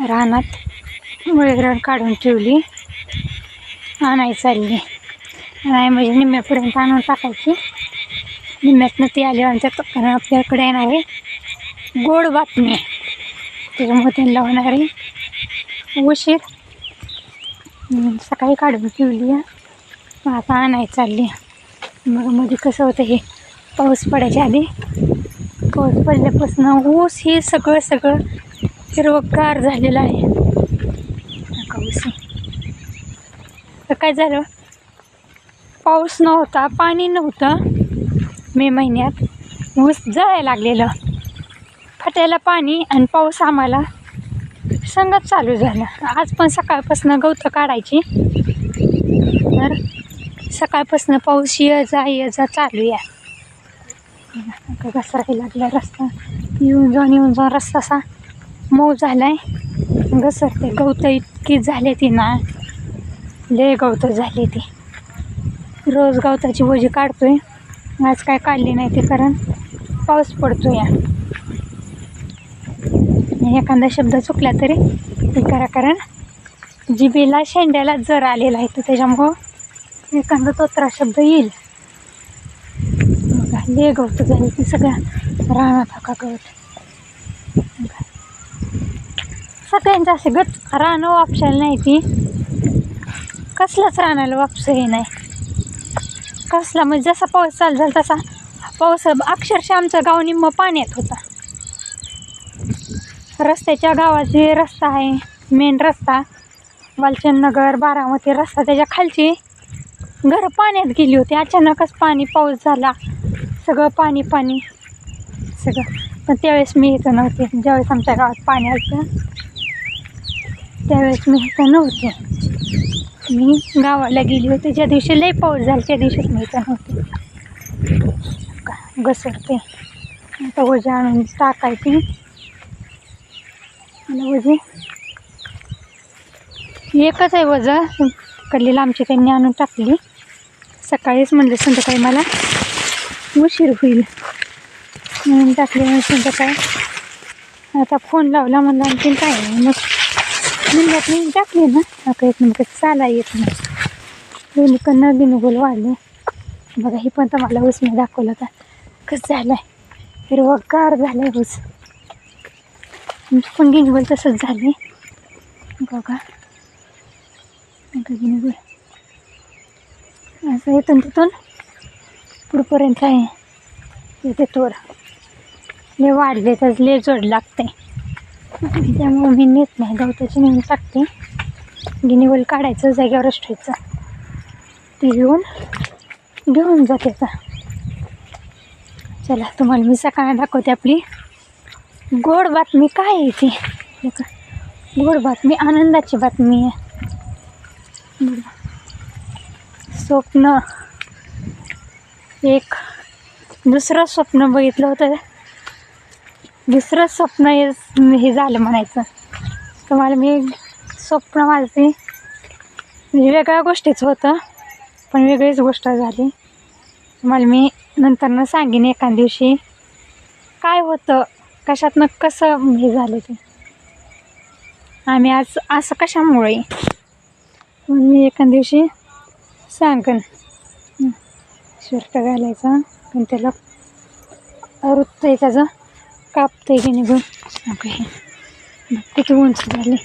रानात मुळेग्रण काढून ठेवली. आणाय चालली. नाही म्हणजे निम्म्यापर्यंत आणून टाकायची. निम्म्यातनं ती आली आमच्या कारण आपल्याकडे येणार आहे गोड बातमी. त्याच्यामुळे त्यांना होणार आहे उशीर सकाळी काढून ठेवली आहे. आता आणाय चालली. मग मध्ये कसं होतं हे पाऊस पडायच्या आधी पाऊस पडल्यापासून ऊस हे सगळं सगळं हिरवगार झालेलं आहे. नका ऊस तर काय झालं? पाऊस नव्हता पाणी नव्हतं मे महिन्यात. ऊस जळायला लागलेलं. फाट्याला पाणी आणि पाऊस आम्हाला संगत चालू झालं. आज पण सकाळपासून गवतं काढायची. तर सकाळपासून पाऊस ये जा ये जा चालू आहे. घसरायला लागला रस्ता. येऊन जाऊन येऊन जाऊन रस्ता असा मऊ झाला आहे घसरते गवतं इतकी झाले ती ना. लय गवतं झाली ती. रोज गवताची वजी काढतोय. आज काय काढली नाही ते कारण पाऊस पडतो या एखादा शब्द चुकला तरी ते करा कारण जिबेला शेंड्याला जर आलेला आहे तर त्याच्यामुळं एखादा तोत्रा शब्द येईल. बघा गवत झाली ती सगळ्या रानात हका गवत सगळ्यांचं असे गच रानं वापशायला नाही ती. कसलाच रानाला वापस हे नाही. कसला म्हणजे जसा पाऊस चालू झाला तसा पाऊस अक्षरशः आमचं गाव निम्म पाण्यात होता. रस्त्याच्या गावाचे रस्ता आहे मेन रस्ता. वालचंदनगर बारामती रस्ता त्याच्या खालची. घरं पाण्यात गेली होती. अचानकच पाणी पाऊस झाला. सगळं पाणी पाणी. सगळं. पण त्यावेळेस मी इथं नव्हते. ज्यावेळेस आमच्या गावात पाणी असतं त्यावेळेस मी इथं नव्हते. मी गावाला गेली होती. ज्या दिवशी लई पाऊस झाला त्या दिवशीच मी इथं नव्हते. का- घसरते. आता वजा आणून टाकायची. मला वजे एकच आहे वजा कडली आमची त्यांनी आणून टाकली. सकाळीच म्हणलं संध्याकाळी मला. उशीर होईल. म्हणून टाकली तर काय. आता फोन लावला म्हणलं आणखीन काय मग निंदात मी टाकली ना. आता एक नंबर चाला येत नाही. दोन्हीकडनं बिनगोल वाढले. बघा हे पण तर मला ऊस मी दाखवलं होता. कसं झालं आहे हिरवगार झालं आहे ऊस. पण गिनगोल तसंच झाले. बघा. गिनगोल असं येतून तिथून? पुढपर्यंत आहे. इथे तोर ले वाढले तर ले जोड लागते. त्यामुळे मी नेत नाही. गवताची नेऊन टाकते. गिनीवल काढायचं जागेवरच ठेवायचं ते घेऊन घेऊन जाते का चला तुम्हाला मी सकाळ दाखवते आपली गोड बातमी. काय आहे ती? गोड बातमी आनंदाची बातमी आहे. स्वप्न एक दुसरं स्वप्न बघितलं होतं. दुसरं स्वप्न हे हे झालं म्हणायचं. तुम्हाला मी स्वप्न माझे म्हणजे वेगळ्या गोष्टीचं होतं पण वेगळीच गोष्ट झाली. तुम्हाला मी नंतरनं सांगेन एका दिवशी काय होतं कशातनं कसं हे झालं ते. आम्ही आज असं कशामुळे? मी एका दिवशी सांगन. शर्ट घालायचा पण त्याला रुततं त्याचं कापतंय की निघून ओके. किती उंच झाली.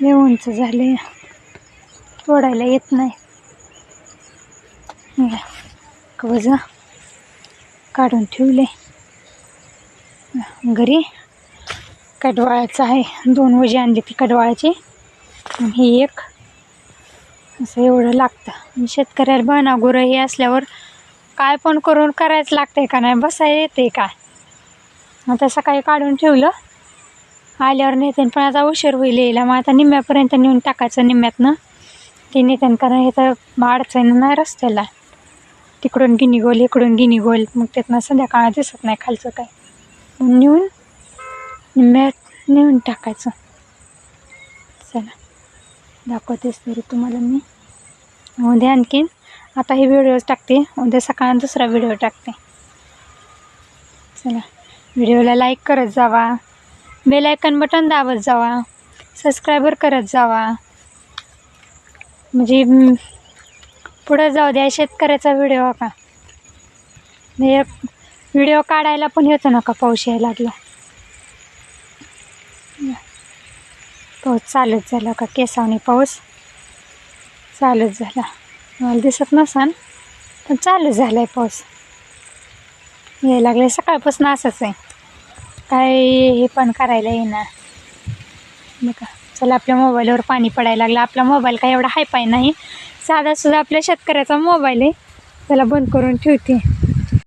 हे उंच झाले. तोडायला येत नाही. कवज काढून ठेवले. घरी कडवाळाचं आहे. दोन वजे आणले ती कडवाळाची आणि ही एक असं एवढं लागतं. आणि शेतकऱ्याला बना हे असल्यावर काय पण करून करायचं लागतंय का नाही? बसाय येते काय आता सकाळी काढून ठेवलं. आल्यावर नेते पण आता उशीर होईल यायला. मग आता निम्म्यापर्यंत नेऊन टाकायचं निम्म्यातनं. ते नेते कारण हे तर अडचण नाही रस्त्याला. तिकडून गिनी गोल इकडून गिनी गोल. मग त्यातनं संध्याकाळ दिसत नाही खालचं काय. नेऊन निम्म्यात नेऊन टाकायचं. चला. दाखवतेच तरी तुम्हाला मी. उद्या आणखीन. आता हे व्हिडिओज टाकते. उद्या सकाळ दुसरा व्हिडिओ टाकते. चला. व्हिडिओला लाईक करत जावा. बेल आयकन बटन दाबत जावा. सबस्क्रायबर करत जावा. म्हणजे पुढं जाऊ द्या. शेतकऱ्याचा व्हिडिओ का म्हणजे, व्हिडिओ काढायला पण येतो नका पाऊस यायला लागला. हो, पाऊस चालत झाला का केसावणी पाऊस? चालूच झाला. मला दिसत नसन पण चालू झाला आहे पाऊस. यायला लागले सकाळपासून असंच आहे. काय हे पण करायला येणार बघा चला आपल्या मोबाईलवर पाणी पडायला लागलं. आपला मोबाईल काय एवढा हायपाय नाही. साधासुद्धा आपल्या शेतकऱ्याचा मोबाईल आहे. त्याला बंद करून ठेवते.